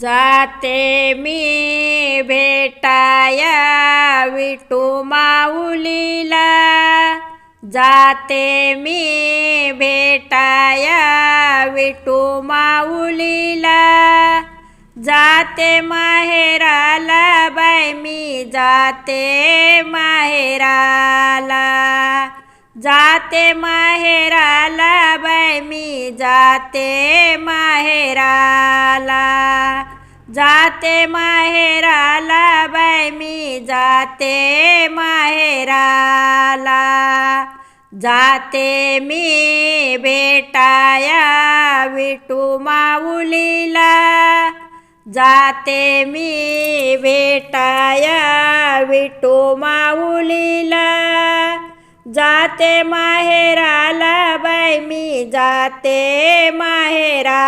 जाते मी भेटाया विटू माऊलीला. जाते मी भेटाया विटू माऊलीला. जाते माहेराला बाय मी जाते माहेराला. जाते माहेराला बाय मी जाते माहेराला. जाते माहेराला बाय मी जाते माहेराला. जाते मी भेटाया विटू माऊलीला. जाते मी भेटाया विटू माऊलीला. जाते माहेराला बाय मी जाते माहेराला.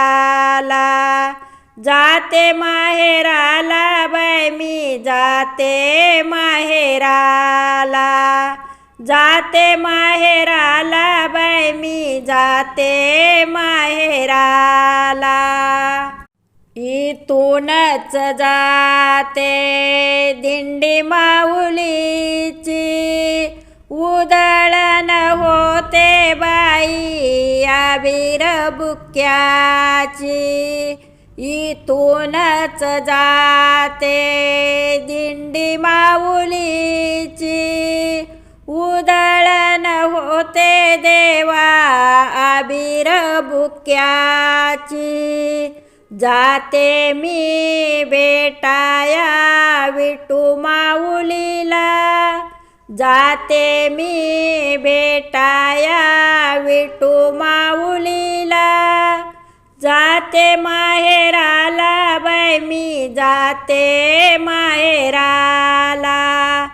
जाते माहेराला बाय मी जाते माहेराला. जाते माहेराला बाय मी जाते माहेराला. इथूनच जाते दिंडी माऊलीची. उदळण होते बाई आबिर बुक्याची. इथूनच जाते दिंडी माऊलीची. उदळण होते देवा आबिर बुक्याची. जाते मी बेटाया विटू माऊलीला. जाते मी बेटाया विटू माऊलीला. जाते माहेराला बाय मी जाते माहेराला.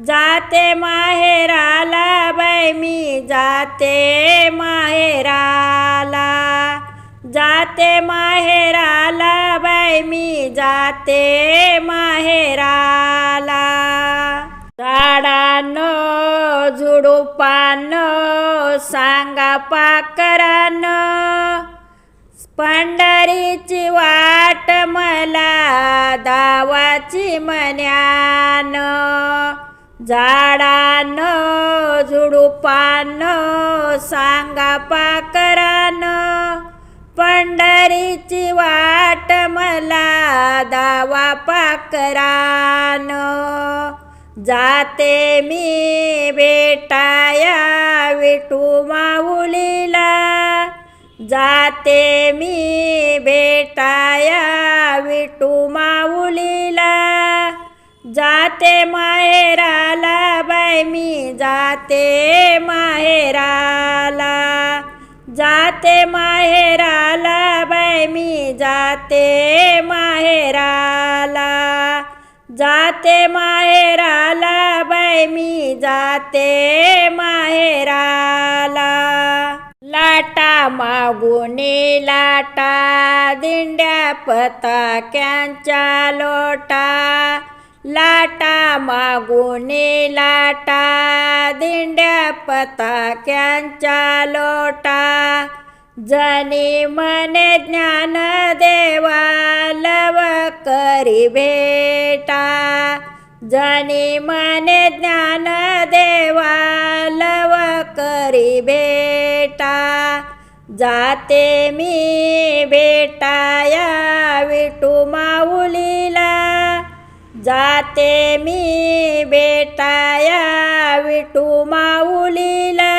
जाते माहेराला बाय मी जाते माहेराला. जाते माहेराला बाय मी जाते माहेराला. झाडानं झुडुपान सांगा पाकरानं पंढरीची वाट मला दावाची मन्यान. झाडान झुडुपान सांगा पाकरान. पंढरीची वाट मला दावा पाकरान. जाते मी भेटाया विठू माऊलीला. जाते मी भेटाया विटू माऊलीला. जाते माहेराला बाय मी जाते माहेराला. जाते माहेराला बाय मी जाते माहेराला. जाते माहेराला बाय मी जाते माहेर मागुनी लाटा दिंड्या पताक्यांच्या लोटा. लाटा मागुनी लाटा दिंड्या पताक्यांच्या लोटा. जनी मने ज्ञान देवा लव करी भेटा. जनी मने ज्ञान देवा लव करी भेटा. जाते मी भेटाया विटू माऊलीला. जाते मी भेटाया विटू माऊलीला.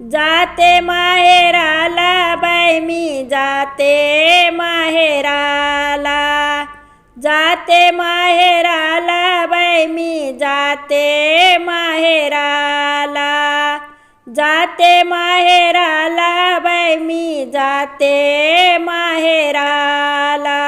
जाते माहेराला बाय मी जाते माहेराला. जाते माहेराला बाय मी जाते माहेराला. जाते माहेराला बाई मी जाते माहेराला.